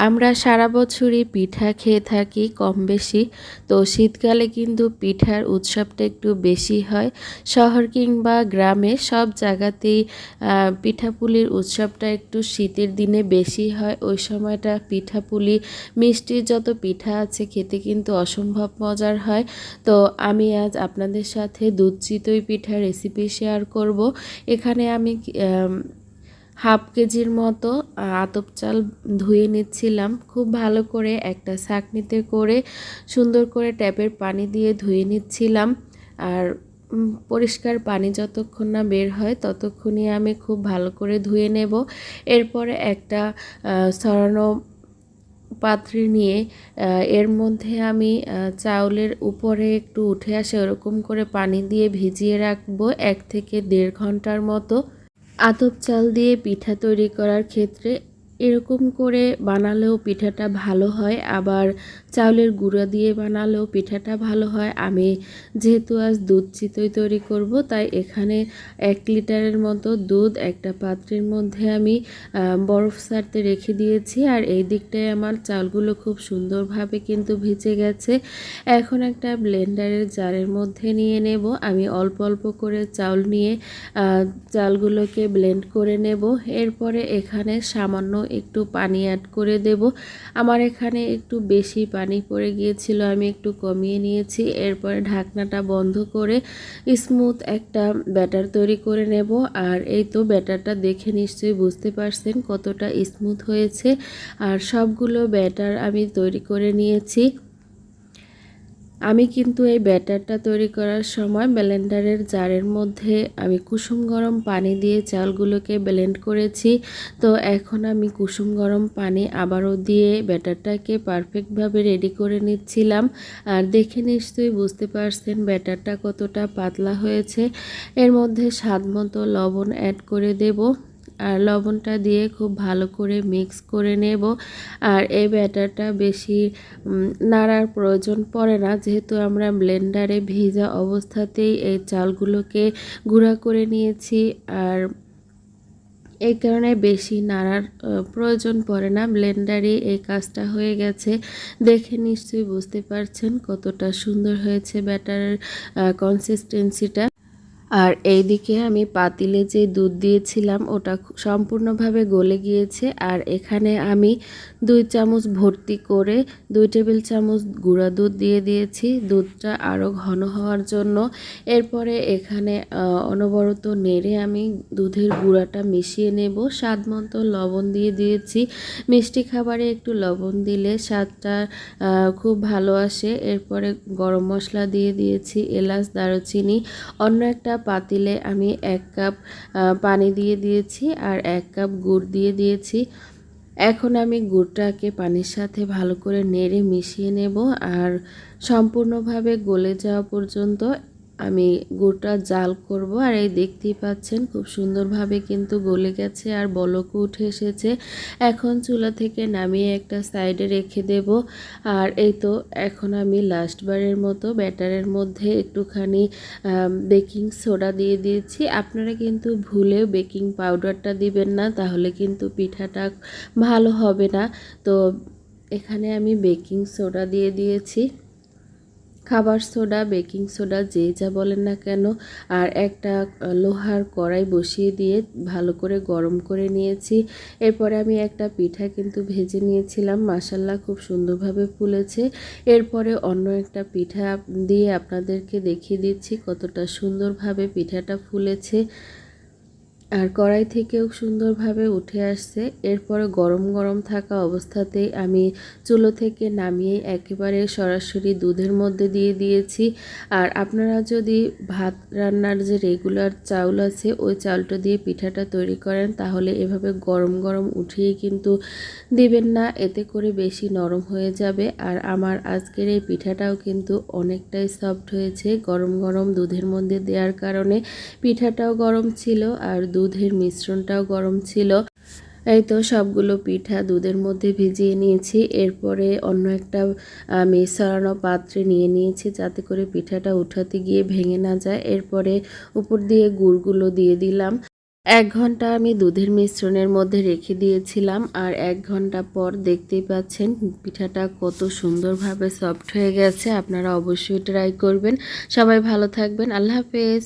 আমরা সারা বছরই পিঠা খেয়ে থাকি কম বেশি, তো শীতকালে কিন্তু পিঠার উৎসবটা একটু বেশি হয়। শহর কিংবা গ্রামে সব জায়গাতেই পিঠাপুলির উৎসবটা একটু শীতের দিনে বেশি হয়। ওই সময়টা পিঠাপুলি, মিষ্টির যত পিঠা আছে খেতে কিন্তু অসম্ভব মজার হয়। তো আমি আজ আপনাদের সাথে দুধ চিতই পিঠার রেসিপি শেয়ার করব। এখানে আমি হাফ কেজির মতো আতপ চাল ধুয়ে নিচ্ছিলাম। খুব ভালো করে একটা ছাঁকনিতে করে সুন্দর করে ট্যাপের পানি দিয়ে ধুয়ে নিচ্ছিলাম। আর পরিষ্কার পানি যতক্ষণ না বের হয় ততক্ষণই আমি খুব ভালো করে ধুয়ে নেব। এরপরে একটা সরানো পাত্রে নিয়ে এর মধ্যে আমি চাউলের উপরে একটু উঠে আসে ওরকম করে পানি দিয়ে ভিজিয়ে রাখব এক থেকে দেড় ঘণ্টার মতো। আতপ চাল দিয়ে পিঠা তৈরি করার ক্ষেত্রে এরকম করে বানালেও পিঠাটা ভালো হয়, আবার চাউলের গুঁড়া দিয়ে বানালেও পিঠাটা ভালো হয়। আমি যেহেতু আজ দুধ চিতই তৈরি করব, তাই এখানে এক লিটারের মতো দুধ, একটা পাত্রের মধ্যে আমি বরফ সারতে রেখে দিয়েছি। আর এই দিকটায় আমার চালগুলো খুব সুন্দরভাবে কিন্তু ভিজে গেছে। এখন একটা ব্লেন্ডারের জারের মধ্যে নিয়ে নেব। আমি অল্প অল্প করে চাউল নিয়ে চালগুলোকে ব্লেন্ড করে নেব। এরপরে এখানে সামান্য একটু পানি অ্যাড করে দেব। আমার এখানে একটু বেশি পানি পড়ে গিয়েছিল, আমি একটু কমিয়ে নিয়েছি। এরপরে ঢাকনাটা বন্ধ করে স্মুথ একটা ব্যাটার তৈরি করে নেব। আর এই তো ব্যাটারটা দেখে নিশ্চয়ই বুঝতে পারছেন কতটা স্মুথ হয়েছে। আর সবগুলো ব্যাটার আমি তৈরি করে নিয়েছি। আমি কিন্তু এই ব্যাটারটা তৈরি করার সময় ব্লেন্ডারের জারের মধ্যে আমি কুসুম গরম পানি দিয়ে চালগুলোকে ব্লেন্ড করেছি। তো এখন আমি কুসুম গরম পানি আবারও দিয়ে ব্যাটারটাকে পারফেক্টভাবে রেডি করে নিচ্ছিলাম। আর দেখে নিশ্চয়ই বুঝতে পারছেন ব্যাটারটা কতটা পাতলা হয়েছে। এর মধ্যে স্বাদ মতো লবণ অ্যাড করে দেব। আর লবণটা দিয়ে খুব ভালো করে মিক্স করে নেব। আর এই ব্যাটারটা বেশি নাড়ার প্রয়োজন পড়ে না। যেহেতু আমরা ব্লেন্ডারে ভিজা অবস্থাতেই এই চালগুলোকে গুঁড়া করে নিয়েছি আর এই কারণে বেশি নাড়ার প্রয়োজন পড়ে না। ব্লেন্ডারে এই কাজটা হয়ে গেছে। দেখে নিশ্চয়ই বুঝতে পারছেন কতটা সুন্দর হয়েছে ব্যাটারের কনসিস্টেন্সিটা আর এই দিকে আমি পাতিলে যে দুধ দিয়েছিলাম, ওটা সম্পূর্ণভাবে গলে গিয়েছে। আর এখানে আমি দুই চামচ ভর্তি করে দুই টেবিল চামচ গুঁড়া দুধ দিয়ে দিয়েছি। দুধটা আরও ঘন হওয়ার জন্য। এরপরে এখানে অনবরত নেড়ে আমি দুধের গুঁড়াটা মিশিয়ে নেব। স্বাদ মতো লবণ দিয়ে দিয়েছি। মিষ্টি খাবারে একটু লবণ দিলে স্বাদটা খুব ভালো আসে। এরপরে গরম মশলা দিয়ে দিয়েছি, এলাচ, দারুচিনি, অন্য একটা পাতিলে আমি এক কাপ পানি দিয়ে দিয়েছি আর এক কাপ গুড় দিয়ে দিয়েছি। এখন আমি গুড়টাকে পানির সাথে ভালো করে নেড়ে মিশিয়ে নেব আর সম্পূর্ণভাবে গলে যাওয়া পর্যন্ত আমি গুড়টা জাল করব আর এই দেখতেই পাচ্ছেন খুব সুন্দরভাবে কিন্তু গলে গেছে আর বলকও উঠে এসেছে। এখন চুলা থেকে নামিয়ে একটা সাইডে রেখে দেব। আর এই তো এখন আমি লাস্টবারের মতো ব্যাটারের মধ্যে একটুখানি বেকিং সোডা দিয়ে দিয়েছি। আপনারা কিন্তু ভুলেও বেকিং পাউডারটা দিবেন না, তাহলে কিন্তু পিঠাটা ভালো হবে না। তো এখানে আমি বেকিং সোডা দিয়ে দিয়েছি। খাবার সোডা, বেকিং সোডা, যে যা বলেন না কেন, আর একটা লোহার কড়াই বসিয়ে দিয়ে ভালো করে গরম করে নিয়েছি। এরপরে আমি একটা পিঠা কিন্তু ভেজে নিয়েছিলাম। মাসাল্লা খুব সুন্দরভাবে ফুলেছে। এরপরে অন্য একটা পিঠা দিয়ে আপনাদেরকে দেখিয়ে দিচ্ছি কতটা সুন্দরভাবে পিঠাটা ফুলেছে। আর কড়াই থেকেও সুন্দরভাবে উঠে আসছে। এরপরে গরম গরম থাকা অবস্থাতেই আমি চুলো থেকে নামিয়ে একেবারে সরাসরি দুধের মধ্যে দিয়ে দিয়েছি। আর আপনারা যদি ভাত রান্নার যে রেগুলার চাউল আছে, ওই চাউলটা দিয়ে পিঠাটা তৈরি করেন, তাহলে এভাবে গরম গরম উঠিয়ে কিন্তু দিবেন না, এতে করে বেশি নরম হয়ে যাবে। আর আমার আজকের এই পিঠাটাও কিন্তু অনেকটাই সফট হয়েছে গরম গরম দুধের মধ্যে দেওয়ার কারণে। পিঠাটাও গরম ছিল আর দুধের মিশ্রণটাও গরম ছিল। এই তো সবগুলো পিঠা দুধের মধ্যে ভিজিয়ে নিয়েছি। এরপরে অন্য একটা আমি পাত্রে নিয়ে নিয়েছি যাতে করে পিঠাটা উঠাতে গিয়ে ভেঙে না যায়। এরপরে উপর দিয়ে গুড়গুলো দিয়ে দিলাম। এক ঘণ্টা আমি দুধের মিশ্রণের মধ্যে রেখে দিয়েছিলাম আর এক ঘণ্টা পর দেখতেই পাচ্ছেন পিঠাটা কত সুন্দরভাবে সফট হয়ে গেছে। আপনারা অবশ্যই ট্রাই করবেন। সবাই ভালো থাকবেন। আল্লাহ হাফেজ।